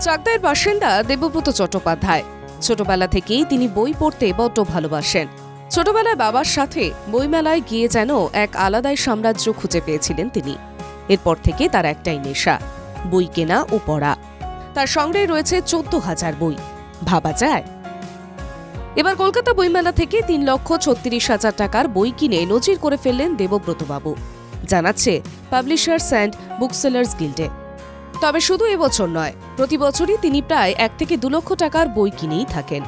চাকদায়ের বাসিন্দা দেবব্রত চট্টোপাধ্যায়। ছোটবেলা থেকেই তিনি বই পড়তে বড্ড ভালোবাসেন। ছোটবেলায় বাবার সাথে বইমেলায় গিয়ে যেন এক আলাদাই সাম্রাজ্য খুঁজে পেয়েছিলেন তিনি। এরপর থেকে তার একটাই নেশা, বই কেনা ও পড়া। তার সংগ্রহে রয়েছে চোদ্দ হাজার বই। ভাবা যায়? এবার কলকাতা বইমেলা থেকে তিন লক্ষ ছত্রিশ হাজার টাকার বই কিনে নজির করে ফেললেন দেবব্রতবাবু। জানাচ্ছে পাবলিশার্স অ্যান্ড বুকসেলার্স গিল্ডে। তবে শুধু এবছর নয়, প্রতি বছরই তিনি প্রায় এক থেকে দু লক্ষ টাকার বই কিনেই থাকেন।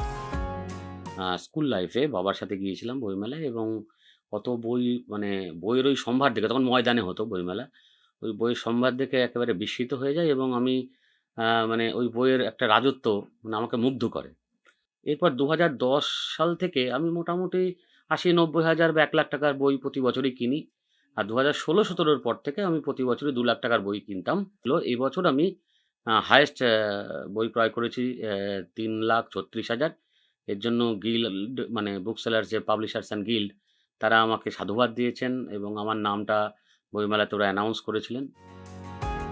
স্কুল লাইফে বাবার সাথে গিয়েছিলাম বইমেলায় এবং কত বই মানে বইয়ের ওই সম্ভার দেখে, তখন ময়দানে হতো বইমেলা, ওই বইয়ের সম্ভার দেখে একেবারে বিস্মিত হয়ে যায় এবং আমি মানে ওই বইয়ের একটা রাজত্ব মানে আমাকে মুগ্ধ করে। এরপর দু হাজার দশ সাল থেকে আমি মোটামুটি আশি নব্বই হাজার বা এক লাখ টাকার বই প্রতি বছরই কিনি। আর দু হাজার ষোলো সতেরোর পর থেকে আমি প্রতি বছরই দু লাখ টাকার বই কিনতাম। এই বছর আমি হায়েস্ট বই ক্রয় করেছি তিন লাখ ছত্রিশ হাজার। এর জন্য গিল্ড মানে বুক সেলার্স যে পাবলিশার্স অ্যান্ড গিল্ড তারা আমাকে সাধুবাদ দিয়েছেন এবং আমার নামটা বইমেলাতে ওরা অ্যানাউন্স করেছিলেন।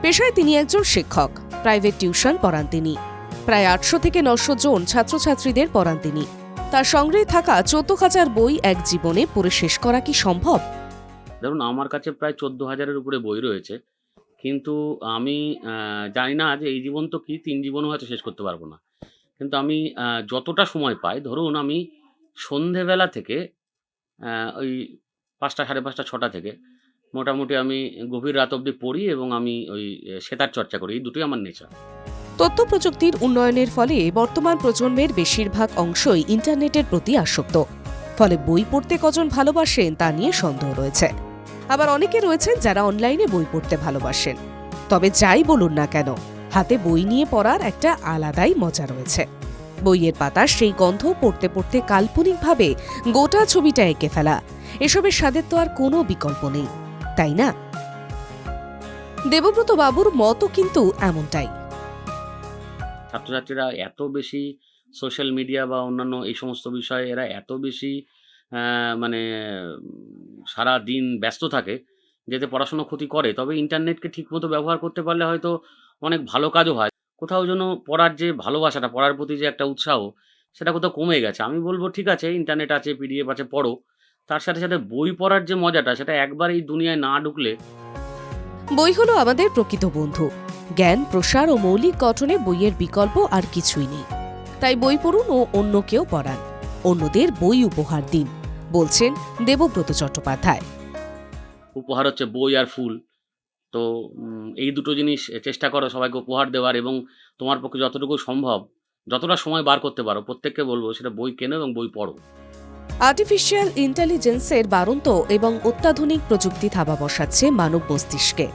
পেশায় তিনি একজন শিক্ষক প্রাইভেট টিউশন পড়ান তিনি। প্রায় আটশো থেকে নশো জন ছাত্রছাত্রীদের পড়ান তিনি। তার সংগ্রহে থাকা চোদ্দ হাজার বই এক জীবনে পড়ে শেষ করা কি সম্ভব? ধরুন আমার কাছে প্রায় চোদ্দ হাজারের উপরে বই রয়েছে, কিন্তু আমি জানি না যে এই জীবন তো কি, তিন জীবনও হয়তো শেষ করতে পারব না। কিন্তু আমি যতটা সময় পাই, ধরুন আমি সন্ধেবেলা থেকে ওই পাঁচটা, সাড়ে পাঁচটা, ছটা থেকে মোটামুটি আমি গভীর রাত অবধি পড়ি এবং আমি ওই সেতার চর্চা করি, এই দুটোই আমার নেশা তথ্য প্রযুক্তির উন্নয়নের ফলে বর্তমান প্রজন্মের বেশিরভাগ অংশই ইন্টারনেটের প্রতি আসক্ত। ফলে বই পড়তে কজন ভালোবাসেন তা নিয়ে সন্দেহ রয়েছে। আবার অনেকে রয়েছেন যারা অনলাইনে বই পড়তে ভালোবাসেন। তবে যাই বলুন না কেন, হাতে বই নিয়ে পড়ার একটা আলাদাই মজা রয়েছে। বইয়ের পাতা সেই গন্ধ পড়তে পড়তে কাল্পনিকভাবে গোটা ছবিটা এঁকে ফেলা। এসবের স্বাদের তো আর কোনো বিকল্প নেই, তাই না? দেবব্রত বাবুর মতও কিন্তু এমনটাই। ছাত্রছাত্রীরা এত বেশি সোশ্যাল মিডিয়া বা অন্যান্য এই সমস্ত বিষয়ে এরা এত বেশি মানে সারা দিন ব্যস্ত থাকে, যেতে পড়াশোনা ক্ষতি করে, তবে ইন্টারনেটকে ঠিকমতো ব্যবহার করতে পারলে হয়তো অনেক ভালো কাজও হয়। কোথাও যেন পড়ার যে ভালোবাসাটা, পড়ার প্রতি যে একটা উৎসাহ, সেটা কোথাও কমে গেছে। আমি বলব, ঠিক আছে, ইন্টারনেট আছে, পিডিএফ আছে, পড়ো। তার সাথে সাথে বই পড়ার যে মজাটা, সেটা একবার এই দুনিয়ায় না ঢুকলে বই হলো আমাদের প্রকৃত বন্ধু। জ্ঞান, প্রসার ও মৌলিক গঠনে বইয়ের বিকল্প আর কিছুই নেই। তাই বই পড়ুন ও অন্যকেও পড়ান। অন্যদের বই উপহার দিন বলছেন দেবব্রত চট্টোপাধ্যায়। উপহার হচ্ছে বই আর ফুল। তো এই দুটো জিনিস চেষ্টা করো সবাইকে উপহার দেওয়ার এবং তোমার পক্ষে যতটুকু সম্ভব যতটা সময় বার করতে পারো প্রত্যেককে বলব সেটা বই কেনো এবং বই পড়ো। আর্টিফিশিয়াল ইন্টেলিজেন্সের বাড়ন্ত এবং অত্যাধুনিক প্রযুক্তি থাবা বসাচ্ছে মানব মস্তিষ্কে।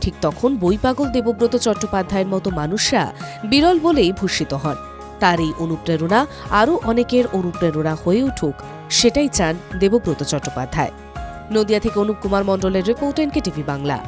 ঠিক তখন বই পাগল দেবব্রত চট্টোপাধ্যায়ের মতো মানুষরা বিরল বলেই ভূষিত হন। তার এই অনুপ্রেরণা আরও অনেকের অনুপ্রেরণা হয়ে উঠুক, সেটাই চান দেবব্রত চট্টোপাধ্যায়। নদিয়া থেকে অনুপ কুমার মণ্ডলের রিপোর্ট এনকে টিভি বাংলা।